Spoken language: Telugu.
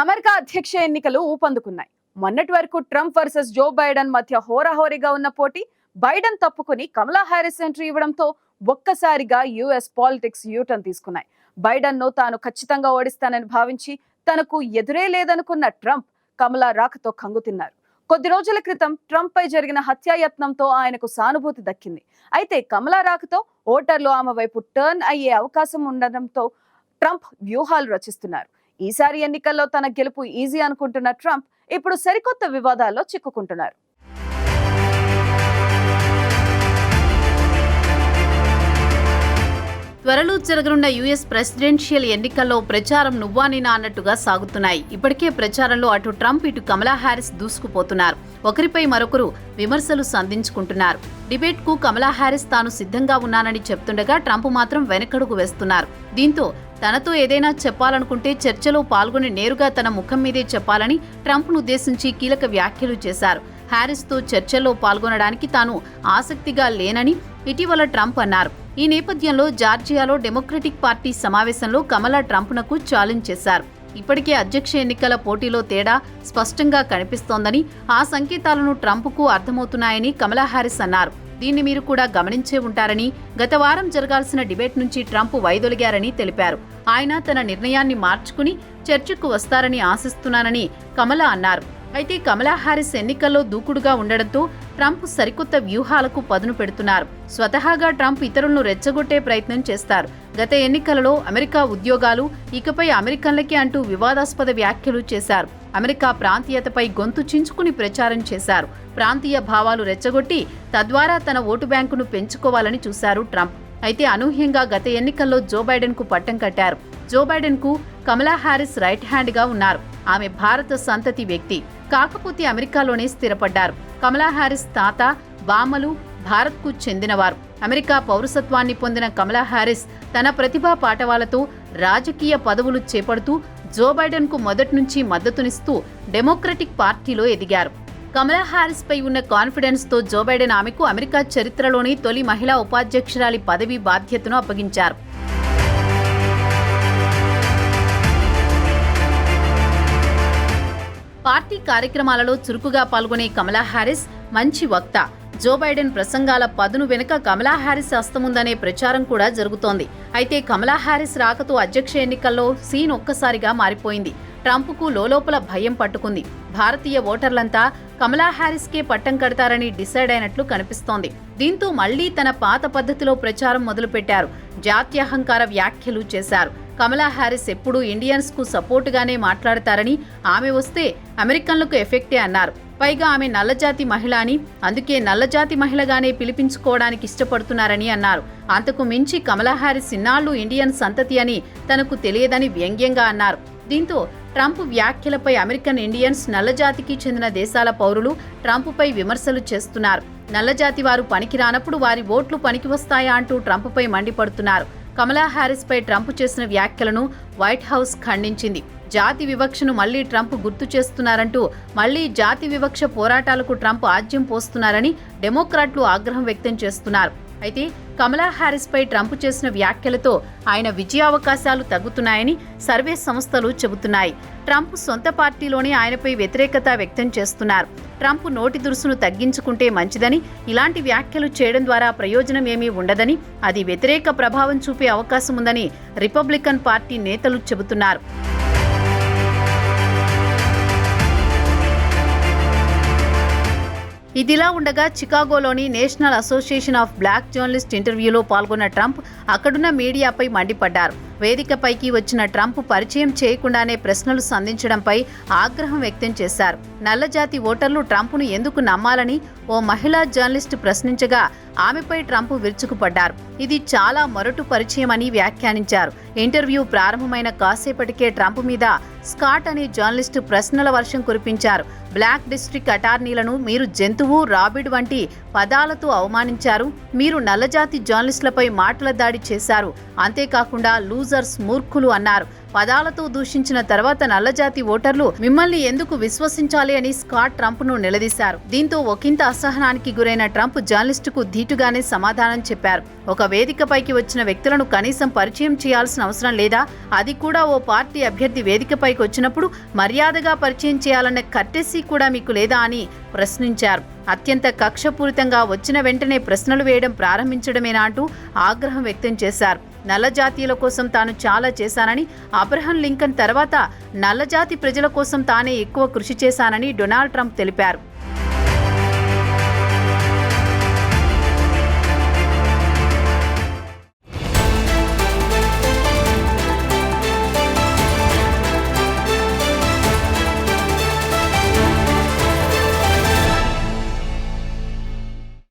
అమెరికా అధ్యక్ష ఎన్నికలు ఊపందుకున్నాయి. మొన్నటి వరకు ట్రంప్ వర్సెస్ జో బైడెన్ మధ్య హోరాహోరీగా ఉన్న పోటీ బైడెన్ తప్పుకుని కమలా హ్యారిస్ ఎంట్రీ ఇవ్వడంతో ఒక్కసారిగా యుఎస్ పాలిటిక్స్ యూటర్న్ తీసుకున్నాయి. బైడెన్ను తాను ఖచ్చితంగా ఓడిస్తానని భావించి తనకు ఎదురే లేదనుకున్న ట్రంప్ కమలా రాకతో కంగుతిన్నారు కొద్ది రోజుల క్రితం ట్రంప్ పై జరిగిన హత్యాయత్నంతో ఆయనకు సానుభూతి దక్కింది. అయితే కమలా రాకతో ఓటర్లు ఆమె వైపు టర్న్ అయ్యే అవకాశం ఉండడంతో ట్రంప్ వ్యూహాలు రచిస్తున్నారు. ఈసారి ఎన్నికల్లో తన గెలుపు ఈజీ అనుకుంటున్న ట్రంప్ ఇప్పుడు సరికొత్త వివాదాల్లో చిక్కుకుంటున్నారు. త్వరలో జరగనున్న యుఎస్ ప్రెసిడెన్షియల్ ఎన్నికల్లో ప్రచారం నువ్వా నేనా అన్నట్టుగా సాగుతున్నాయి. ఇప్పటికే ప్రచారంలో అటు ట్రంప్ ఇటు కమలా హ్యారిస్ దూసుకుపోతున్నారు. ఒకరిపై మరొకరు విమర్శలు సంధించుకుంటున్నారు. డిబేట్కు కమలా హ్యారిస్ తాను సిద్ధంగా ఉన్నానని చెప్తుండగా ట్రంప్ మాత్రం వెనకడుగు వేస్తున్నారు. దీంతో తనతో ఏదైనా చెప్పాలనుకుంటే చర్చలో పాల్గొని నేరుగా తన ముఖం మీదే చెప్పాలని ట్రంప్ను ఉద్దేశించి కీలక వ్యాఖ్యలు చేశారు. హ్యారిస్తో చర్చల్లో పాల్గొనడానికి తాను ఆసక్తిగా లేనని ఇటీవల ట్రంప్ అన్నారు. ఈ నేపథ్యంలో జార్జియాలో డెమోక్రటిక్ పార్టీ సమావేశంలో కమలా ట్రంప్నకు ఛాలెంజ్ చేశారు. ఇప్పటికే అధ్యక్ష ఎన్నికల పోటీలో తేడా స్పష్టంగా కనిపిస్తోందని ఆ సంకేతాలను ట్రంప్కు అర్థమవుతున్నాయని కమలా హ్యారిస్ అన్నారు. దీన్ని మీరు కూడా గమనించే ఉంటారని గత వారం జరగాల్సిన డిబేట్ నుంచి ట్రంప్ వైదొలిగారని తెలిపారు. ఆయన తన నిర్ణయాన్ని మార్చుకుని చర్చకు వస్తారని ఆశిస్తున్నానని కమల అన్నారు. అయితే కమలా హారిస్ ఎన్నికల్లో దూకుడుగా ఉండడంతో ట్రంప్ సరికొత్త వ్యూహాలకు పదును పెడుతున్నారు. స్వతహాగా ట్రంప్ ఇతరులను రెచ్చగొట్టే ప్రయత్నం చేస్తారు. గత ఎన్నికలలో అమెరికా ఉద్యోగాలు ఇకపై అమెరికన్లకే అంటూ వివాదాస్పద వ్యాఖ్యలు చేశారు. అమెరికా ప్రాంతీయతపై గొంతు చించుకుని ప్రచారం చేశారు. ప్రాంతీయ భావాలు రెచ్చగొట్టి తద్వారా తన ఓటు బ్యాంకును పెంచుకోవాలని చూశారు ట్రంప్. అయితే అనూహ్యంగా గత ఎన్నికల్లో జో బైడెన్కు పట్టం కట్టారు. జో బైడెన్కు కమలా హారిస్ రైట్ హ్యాండ్గా ఉన్నారు. ఆమె భారత సంతతి వ్యక్తి. కాకపోతే అమెరికాలోనే స్థిరపడ్డారు. కమలా హారిస్ తాత బామలు భారత్కు చెందినవారు. అమెరికా పౌరసత్వాన్ని పొందిన కమలా హారిస్ తన ప్రతిభా పాటవాలతో రాజకీయ పదవులు చేపడుతూ జో బైడెన్కు మొదటి నుంచి మద్దతునిస్తూ డెమోక్రటిక్ పార్టీలో ఎదిగారు. కమలా హారిస్ పై ఉన్న కాన్ఫిడెన్స్తో జో బైడెన్ ఆమెకు అమెరికా చరిత్రలోని తొలి మహిళా ఉపాధ్యక్షురాలి పదవి బాధ్యతను అప్పగించారు. పార్టీ కార్యక్రమాలలో చురుకుగా పాల్గొనే కమలా హ్యారిస్ మంచి వక్త. జో బైడెన్ ప్రసంగాల పదును వెనుక కమలా హ్యారిస్ హస్తముందనే ప్రచారం కూడా జరుగుతోంది. అయితే కమలా హ్యారిస్ రాకతో అధ్యక్ష ఎన్నికల్లో సీన్ ఒక్కసారిగా మారిపోయింది. ట్రంప్కు లోలోపల భయం పట్టుకుంది. భారతీయ ఓటర్లంతా కమలా హ్యారిస్కే పట్టం కడతారని డిసైడ్ అయినట్లు కనిపిస్తోంది. దీంతో మళ్ళీ తన పాత పద్ధతిలో ప్రచారం మొదలుపెట్టారు. జాత్యహంకార వ్యాఖ్యలు చేశారు. కమలా హ్యారిస్ ఎప్పుడూ ఇండియన్స్కు సపోర్టుగానే మాట్లాడతారని ఆమె వస్తే అమెరికన్లకు ఎఫెక్టే అన్నారు. పైగా ఆమె నల్లజాతి మహిళ అని అందుకే నల్లజాతి మహిళగానే పిలిపించుకోవడానికి ఇష్టపడుతున్నారని అన్నారు. అంతకు మించి కమలా హ్యారిస్ ఇన్నాళ్ళు ఇండియన్ సంతతి అని తనకు తెలియదని వ్యంగ్యంగా అన్నారు. దీంతో ట్రంప్ వ్యాఖ్యలపై అమెరికన్ ఇండియన్స్ నల్లజాతికి చెందిన దేశాల పౌరులు ట్రంప్పై విమర్శలు చేస్తున్నారు. నల్లజాతి వారు పనికి రానప్పుడు వారి ఓట్లు పనికి వస్తాయా అంటూ ట్రంప్పై మండిపడుతున్నారు. కమలా హ్యారిస్పై ట్రంప్ చేసిన వ్యాఖ్యలను వైట్ హౌస్ ఖండించింది. జాతి వివక్షను మళ్ళీ ట్రంప్ గుర్తు చేస్తున్నారంటూ మళ్ళీ జాతి వివక్ష పోరాటాలకు ట్రంప్ ఆజ్యం పోస్తున్నారని డెమోక్రాట్లు ఆగ్రహం వ్యక్తం చేస్తున్నారు. అయితే కమలా హ్యారిస్ పై ట్రంప్ చేసిన వ్యాఖ్యలతో ఆయన విజయావకాశాలు తగ్గుతున్నాయని సర్వే సంస్థలు చెబుతున్నాయి. ట్రంప్ సొంత పార్టీలోనే ఆయనపై వ్యతిరేకత వ్యక్తం చేస్తున్నారు. ట్రంప్ నోటి దురుసును తగ్గించుకుంటే మంచిదని ఇలాంటి వ్యాఖ్యలు చేయడం ద్వారా ప్రయోజనం ఏమీ ఉండదని అది వ్యతిరేక ప్రభావం చూపే అవకాశం ఉందని రిపబ్లికన్ పార్టీ నేతలు చెబుతున్నారు. ఇదిలా ఉండగా చికాగోలోని national association of black journalist ఇంటర్వ్యూలో పాల్గొన్న ట్రంప్ అక్కడున్న మీడియాపై మండిపడ్డారు. వేదికపైకి వచ్చిన ట్రంప్ పరిచయం చేయకుండానే ప్రశ్నలు సంధించడంపై ఆగ్రహం వ్యక్తం చేశారు. నల్లజాతి ఓటర్లు ట్రంప్ను ఎందుకు నమ్మాలని ఓ మహిళా జర్నలిస్ట్ ప్రశ్నించగా ఆమెపై ట్రంప్ విరుచుకుపడ్డారు. ఇది చాలా మొరటు పరిచయం అని వ్యాఖ్యానించారు. ఇంటర్వ్యూ ప్రారంభమైన కాసేపటికే ట్రంప్ మీద స్కాట్ అనే జర్నలిస్టు ప్రశ్నల వర్షం కురిపించారు. బ్లాక్ డిస్ట్రిక్ట్ అటార్నీలను మీరు జంతువు రాబిడ్ వంటి పదాలతో అవమానించారు. మీరు నల్లజాతి జర్నలిస్టులపై మాటల దాడి చేశారు. అంతేకాకుండా లూజ్ లూజర్స్ మూర్ఖులు అన్నారు. పదాలతో దూషించిన తర్వాత నల్లజాతి ఓటర్లు మిమ్మల్ని ఎందుకు విశ్వసించాలి అని స్కాట్ ట్రంప్ను నిలదీశారు. దీంతో ఒకంత అసహనానికి గురైన ట్రంప్ జర్నలిస్టుకు ధీటుగానే సమాధానం చెప్పారు. ఒక వేదికపైకి వచ్చిన వ్యక్తులను కనీసం పరిచయం చేయాల్సిన అవసరం లేదా? అది కూడా ఓ పార్టీ అభ్యర్థి వేదికపైకి వచ్చినప్పుడు మర్యాదగా పరిచయం చేయాలన్న కట్టెసి కూడా మీకు లేదా అని ప్రశ్నించారు. అత్యంత కక్షపూరితంగా వచ్చిన వెంటనే ప్రశ్నలు వేయడం ప్రారంభించడమేనా అంటూ ఆగ్రహం వ్యక్తం చేశారు. నల్లజాతీయుల కోసం తాను చాలా చేశానని అబ్రహం లింకన్ తర్వాత నల్లజాతి ప్రజల కోసం తానే ఎక్కువ కృషి చేశానని డొనాల్డ్ ట్రంప్ తెలిపారు.